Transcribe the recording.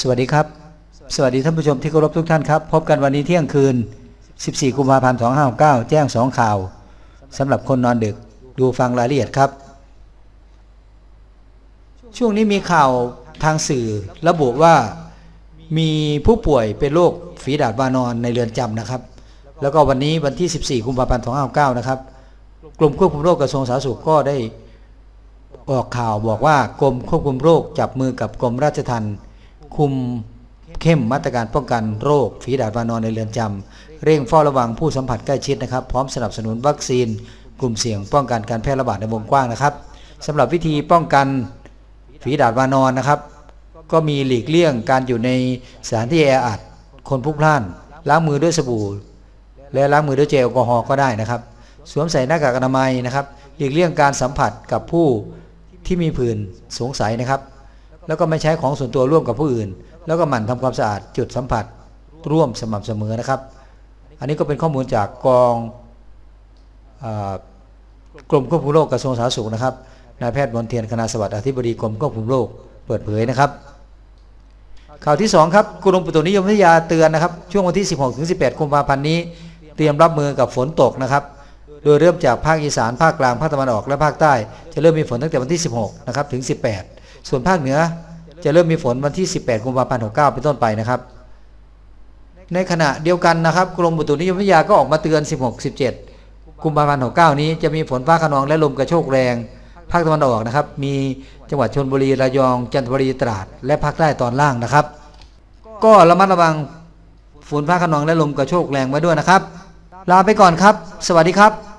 สวัสดีครับ สวัสดีท่านผู้ชมที่เคารพทุกท่านครับ พบกันวันนี้เที่ยงคืน 14 กุมภาพันธ์ 2569 แจ้ง 2 ข่าวสำหรับคนนอนดึกดูฟังรายละเอียดครับ ช่วงนี้มีข่าวทางสื่อระบุว่ามีผู้ป่วยเป็นโรคฝีดาดวานอนในเรือนจำนะครับ แล้วก็วันนี้วันที่ 14 กุมภาพันธ์ 2569 นะครับกลุ่มควบคุมโรคกระทรวงสาธารณสุขก็ได้ออกข่าวบอกว่ากรมควบคุมโรคจับมือกับกรมราชทัณฑ์ คุมเข้มมาตรการป้องกันโรคฝีดาดวานอนในเรือนจำเร่งเฝ้าระวังผู้สัมผัสใกล้ชิดนะครับ พร้อมสนับสนุนวัคซีน กลุ่มเสี่ยงป้องกันการแพร่ระบาดในวงกว้างนะครับสำหรับวิธีป้องกันฝีดาดวานอนนะครับ ก็มีหลีกเลี่ยงการอยู่ในสถานที่แออัดคนพลุกพล่าน ล้างมือด้วยสบู่ และล้างมือด้วยเจลแอลกอฮอล์ก็ได้นะครับ สวมใส่หน้ากากอนามัยนะครับ หลีกเลี่ยงการสัมผัสกับผู้ที่มีผื่นสงสัยนะครับ แล้วก็ไม่ใช้ของส่วนตัวร่วมกับผู้อื่น แล้วก็หมั่นทำความสะอาดจุดสัมผัสร่วมสม่ำเสมอนะครับ อันนี้ก็เป็นข้อมูลจากกองอกรมควบคุมโรคกระทรวงสาธารณสุขนะครับนายแพทย์มนเทียนคณะสวัสดิ์อธิบดีกรมควบคุมโรคเปิดเผยนะครับ ข่าวที่ 2 ครับกรมอุตุนิยมวิทยาเตือนนะครับ ช่วงวันที่ 16ถึง18กุมภาพันธ์นี้ เตรียมรับมือกับฝนตกนะครับ โดยเริ่มจากภาคอีสานภาคกลางภาคตะวันออกและภาคใต้ จะเริ่มมีฝนตั้งแต่วันที่ 16 นะครับถึง 18 ส่วนภาคเหนือจะเริ่มมีฝนวันที่ 18 กุมภาพันธ์ 69 เป็นต้นไปนะครับ ในขณะเดียวกันนะครับ กรมอุตุนิยมวิทยาก็ออกมาเตือน 16 17 กุมภาพันธ์ 69 นี้จะมีฝนฟ้าขนองและลมกระโชกแรง ภาคตะวันออกนะครับ มีจังหวัดชลบุรี ระยอง จันทบุรี ตราด และภาคใต้ตอนล่างนะครับ ก็ระมัดระวังฝนฟ้าขนองและลมกระโชกแรงไว้ด้วยนะครับ ลาไปก่อนครับ สวัสดีครับ